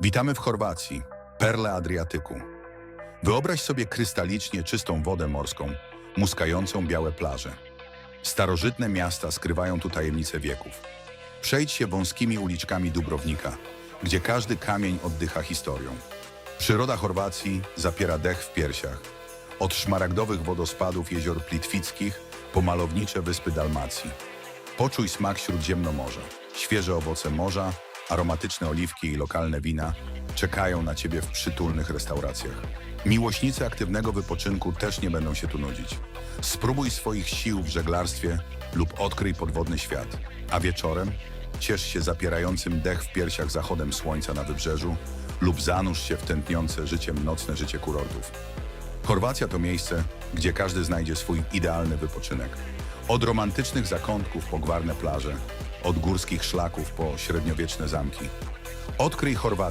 Witamy w Chorwacji, perle Adriatyku. Wyobraź sobie krystalicznie czystą wodę morską, muskającą białe plaże. Starożytne miasta skrywają tu tajemnice wieków. Przejdź się wąskimi uliczkami Dubrownika, gdzie każdy kamień oddycha historią. Przyroda Chorwacji zapiera dech w piersiach. Od szmaragdowych wodospadów jezior Plitwickich po malownicze wyspy Dalmacji. Poczuj smak Śródziemnomorza. Świeże owoce morza, aromatyczne oliwki i lokalne wina czekają na Ciebie w przytulnych restauracjach. Miłośnicy aktywnego wypoczynku też nie będą się tu nudzić. Spróbuj swoich sił w żeglarstwie lub odkryj podwodny świat. A wieczorem ciesz się zapierającym dech w piersiach zachodem słońca na wybrzeżu lub zanurz się w tętniące życiem nocne życie kurortów. Chorwacja to miejsce, gdzie każdy znajdzie swój idealny wypoczynek. Od romantycznych zakątków po gwarne plaże, od górskich szlaków po średniowieczne zamki. Odkryj Chorwację.